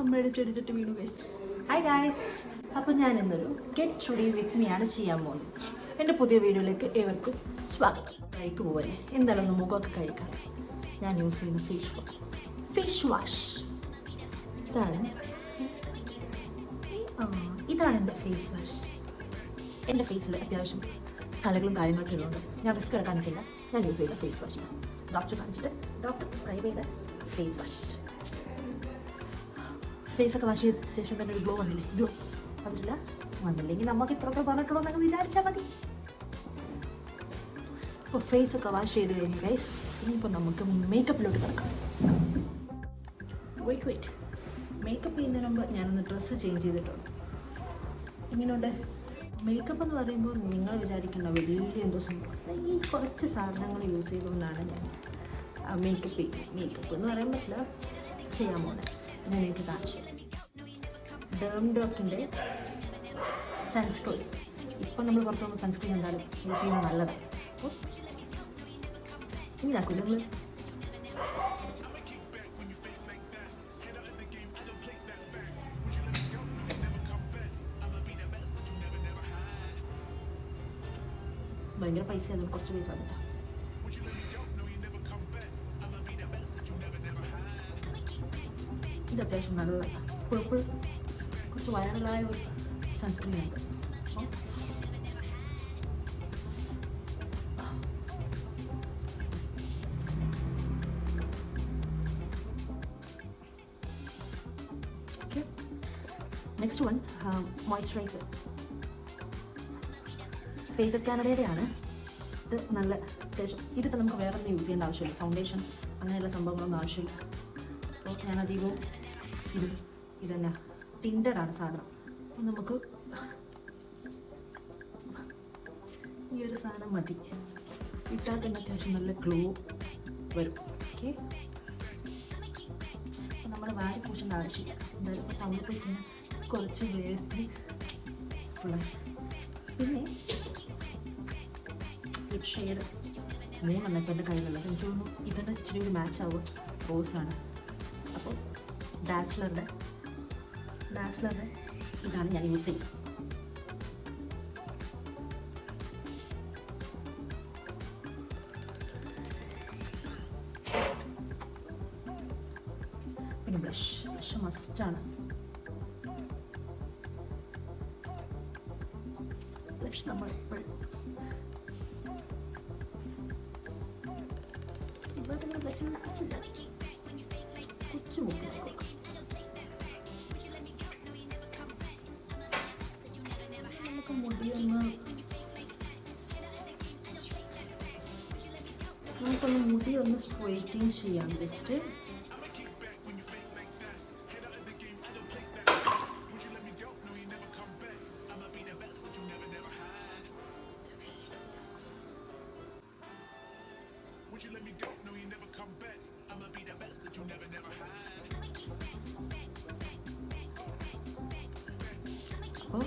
അമ്മയുടെ ചെടിച്ചിട്ട് വീണു guys hi guys അപ്പോൾ ഞാൻ ഇന്നൊരു ഗെറ്റ് ചുടി വിത്ത് മീ ആണ് ചെയ്യാൻ പോകുന്നത്. എന്റെ പുതിയ വീഡിയോയിലേക്ക് ഏവർക്കും സ്വാഗതം. കഴിക്ക് പോലെ എന്തായാലും ഒന്ന് മുഖമൊക്കെ കഴിക്കാം. ഞാൻ യൂസ് ചെയ്യുന്ന ഫേസ് വാഷ് ഫേസ് വാഷ് ഇതാണ് ഇതാണ് എന്റെ ഫേസ് വാഷ് എന്റെ ഫേസിൽ അത്യാവശ്യം കലകളും കാര്യങ്ങളൊക്കെ ഉള്ളതുകൊണ്ട് ഞാൻ റിസ്ക് എടുക്കാൻ പറ്റില്ല ഞാൻ യൂസ് ചെയ്ത ഫേസ് വാഷ് ഡോക്ടർ കാണിച്ചിട്ട് ഡോക്ടർ പ്രൈവ് ചെയ്ത ഫേസ് വാഷ് ഫേസ് ഒക്കെ വാഷ് ചെയ്ത ശേഷം തന്നെ ഒരു ഗ്ലോ വന്നില്ലേ? ഗ്ലോ വന്നില്ല വന്നില്ലെങ്കിൽ നമുക്ക് ഇത്രയൊക്കെ പറഞ്ഞിട്ടുള്ളൂ എന്നൊക്കെ വിചാരിച്ചാൽ മതി. അപ്പോൾ ഫേസ് ഒക്കെ വാഷ് ചെയ്ത് കഴിഞ്ഞ് ഗൈസ് ഇനിയിപ്പോൾ നമുക്ക് മേക്കപ്പിലോട്ട് കിടക്കാം. വെയിറ്റ് വെയിറ്റ് മേക്കപ്പ് ചെയ്യുന്നതിന് മുമ്പ് ഞാനൊന്ന് ഡ്രസ്സ് ചേഞ്ച് ചെയ്തിട്ടുണ്ട്. ഇങ്ങനെയുണ്ട് മേക്കപ്പ് എന്ന് പറയുമ്പോൾ നിങ്ങൾ വിചാരിക്കേണ്ട വലിയ എന്തോ സംഭവം. ഈ കുറച്ച് സാധനങ്ങൾ യൂസ് ചെയ്തുകൊണ്ടാണ് ഞാൻ മേക്കപ്പ് ചെയ്യുന്നത് മേക്കപ്പ് എന്ന് പറയാൻ പറ്റില്ല. ചെയ്യാൻ പോകുന്നത് ഞാൻ എനിക്ക് കാണിച്ചു ഡേം ഡോക്കിന്റെ സൺസ്ക്രീൻ ഇപ്പം നമ്മൾ പുറത്തു പോകുമ്പോൾ സൺസ്ക്രീൻ എന്തായാലും യൂസ് ചെയ്യുന്നത് നല്ലതാണ്. അപ്പോൾ നമ്മൾ ഭയങ്കര പൈസ ആയതുകൊണ്ട് കുറച്ച് പൈസ അതില്ല ഇത് അത്യാവശ്യം നല്ല കുഴപ്പം കുറച്ച് വൈറലായ ഒരു സൺസ്ക്രീൻ ഉണ്ട് അപ്പോൾ നെക്സ്റ്റ് വൺ മോയ്സ്ചറൈസർ ഫേസ് കാനഡയുടെയാണ് ഇത് നല്ല അത്യാവശ്യം ഇതിപ്പോൾ നമുക്ക് വേറെ ഒന്നും യൂസ് ചെയ്യേണ്ട ആവശ്യമില്ല. ഫൗണ്ടേഷൻ അങ്ങനെയുള്ള സംഭവങ്ങളൊന്നും ആവശ്യമില്ല. അപ്പോൾ ഞാൻ അധികവും ഇത് ടിന്റഡ് ആണ് സാധനം. അപ്പം നമുക്ക് ഈ ഒരു സാധനം മതി. ഇട്ടാൽ തന്നെ അത്യാവശ്യം നല്ല ഗ്ലോ വരും. ഓക്കെ? അപ്പം നമ്മൾ വാരി പൂശേണ്ട ആവശ്യമില്ല. എന്തായാലും ഇപ്പോൾ ടൗണിൽ പോയി കുറച്ച് വേർത്ത് പിന്നെ ലിപ് ഷെയ്ഡ് മൂന്നെണ്ണം ഇപ്പം എന്റെ കയ്യിലുള്ളത്. എനിക്ക് തോന്നുന്നു ഇച്ചിരി ഒരു മാച്ച് ആവും റോസാണ് അപ്പോൾ ഡാസ്ലറുടെ ഡാസ്ലറുടെ ഇതാണ് ഞാൻ യൂസ് ചെയ്യുന്നത് പിന്നെ ബ്ലഷ് ബ്ലഷ് മസ്റ്റാണ് ബ്ലഷ് നമ്മൾ എപ്പോഴും ഇവിടെ തന്നെ ബ്ലഷിന് ആവശ്യമില്ല നമുക്കൊന്ന് മുടി ഒന്ന് സ്ട്രൈറ്റിങ് ചെയ്യാം. ജസ്റ്റ് അപ്പോൾ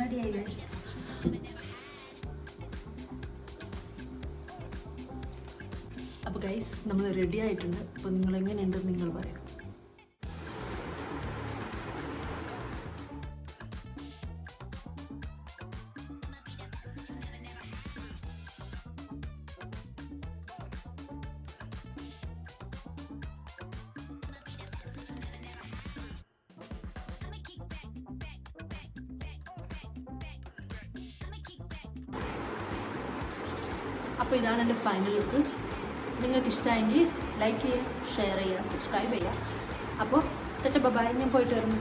റെഡിയായി ഗൈസ് അപ്പോൾ ഗൈസ് നമ്മൾ റെഡി ആയിട്ടുണ്ട്. അപ്പോൾ നിങ്ങൾ എങ്ങനെയുണ്ടെന്ന് നിങ്ങൾ പറയാം. അപ്പോൾ ഇതാണ് എന്റെ ഫൈനൽ ലുക്ക് നിങ്ങൾക്ക് ഇഷ്ടമായെങ്കിൽ ലൈക്ക് ചെയ്യുക ഷെയർ ചെയ്യുക സബ്സ്ക്രൈബ് ചെയ്യുക. അപ്പോൾ തെറ്റ ബബായി ഞാൻ പോയിട്ട് വരുന്നു.